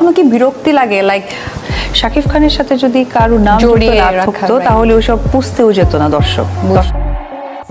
কখনো কি বিরক্তি লাগে? লাইক শাকিব খানের সাথে যদি কারও নাম জড়িয়ে জড়িয়ে রাখা, থাকতো right. তাহলে ওসব পুষতেও যেত না দর্শক। দর্শক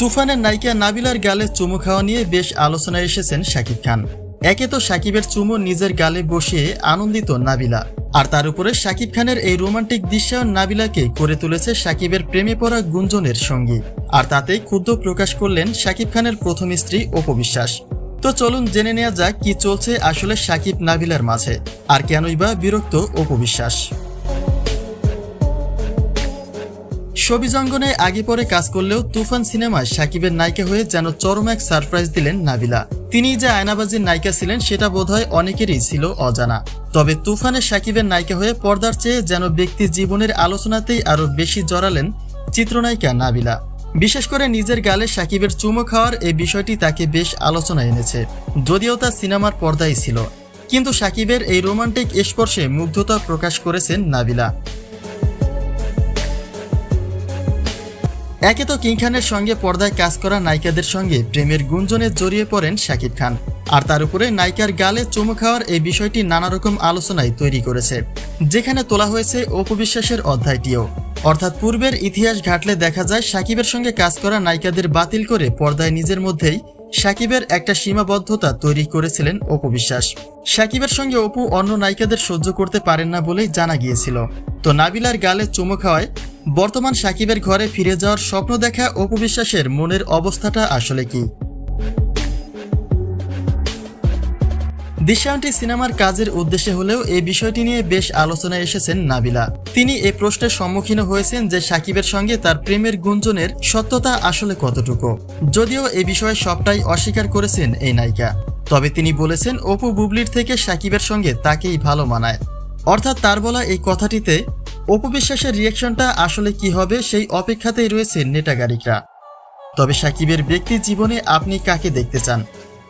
তুফানের নায়িকা নাবিলার গালে চুমু খাওয়া নিয়ে বেশ আলোচনায় এসেছেন শাকিব খান। একে তো শাকিবের চুমু নিজের গালে বসিয়ে আনন্দিত নাবিলা। আর তার উপরে শাকিব খানের এই রোমান্টিক দৃশ্যায়ন নাবিলাকে করে তুলেছে শাকিবের প্রেমে পড়া গুঞ্জনের সঙ্গী। আর তাতেই ক্ষুদ্র প্রকাশ করলেন শাকিব খানের প্রথম স্ত্রী অপবিশ্বাস তো চলুন জেনে নেওয়া যাক কি চলছে আসলে শাকিব নাবিলার মাঝে। আর কেনই বা বিরক্ত অপবিশ্বাস। ছবিজঙ্গনে আগে পরে কাজ করলেও তুফান সিনেমায় সাকিবের নায়িকা হয়ে যেন চরম এক সারপ্রাইজ দিলেন নাবিলা তিনি যে আয়নাবাজির নায়িকা ছিলেন, সেটা বোধহয় অনেকেরই ছিল অজানা। তবে তুফানে সাকিবের নায়িকা হয়ে পর্দার চেয়ে যেন ব্যক্তি জীবনের আলোচনাতেই আরও বেশি জড়ালেন চিত্রনায়িকা নাবিলা বিশেষ করে নিজের গালে সাকিবের চুমো খাওয়ার এই বিষয়টি তাকে বেশ আলোচনায় এনেছে, যদিও তা সিনেমার পর্দায় ছিল। কিন্তু সাকিবের এই রোমান্টিক স্পর্শে মুগ্ধতা প্রকাশ করেছেন নাবিলা। একে তো কিং খানের সঙ্গে পর্দায় কাজ করা নায়িকাদের সঙ্গে প্রেমের গুঞ্জনে জড়িয়ে পড়েন শাকিব খান। আর তার উপরে নায়িকার গালে চুমু খাওয়ার এই বিষয়টি নানা রকম আলোচনায় তৈরি করেছে, যেখানে তোলা হয়েছে অপবিশ্বাসের অধ্যায়টিও। অর্থাৎ পূর্বের ইতিহাস ঘাটলে দেখা যায় সাকিবের সঙ্গে কাজ করা নায়িকাদের বাতিল করে পর্দায় নিজের মধ্যেই সাকিবের একটা সীমাবদ্ধতা তৈরি করেছিলেন অপবিশ্বাস সাকিবের সঙ্গে অপু অন্য নায়িকাদের সহ্য করতে পারেন না বলেই জানা গিয়েছিল। তো নাবিলার গালে চুমু খাওয়ায় বর্তমান সাকিবের ঘরে ফিরে যাওয়ার স্বপ্ন দেখা অপবিশ্বাসের মনের অবস্থাটা আসলে কি? দৃশ্যায়নটি সিনেমার কাজের উদ্দেশ্যে হলেও এই বিষয়টি নিয়ে বেশ আলোচনায় এসেছেন নাবিলা। তিনি এই প্রশ্নের সম্মুখীন হয়েছেন যে সাকিবের সঙ্গে তার প্রেমের গুঞ্জনের সত্যতা আসলে কতটুকু। যদিও এই বিষয়ে সবটাই অস্বীকার করেছেন এই নায়িকা। তবে তিনি বলেছেন, অপু বুবলির থেকে সাকিবের সঙ্গে তাকেই ভালো মানায়। অর্থাৎ তার বলা এই কথাটিতে, অপু বিশ্বাসের রিয়াকশনটা আসলে কি হবে সেই অপেক্ষাতেই রয়েছে নেটাগারিকরা তবে সাকিবের ব্যক্তি জীবনে আপনি কাকে দেখতে চান?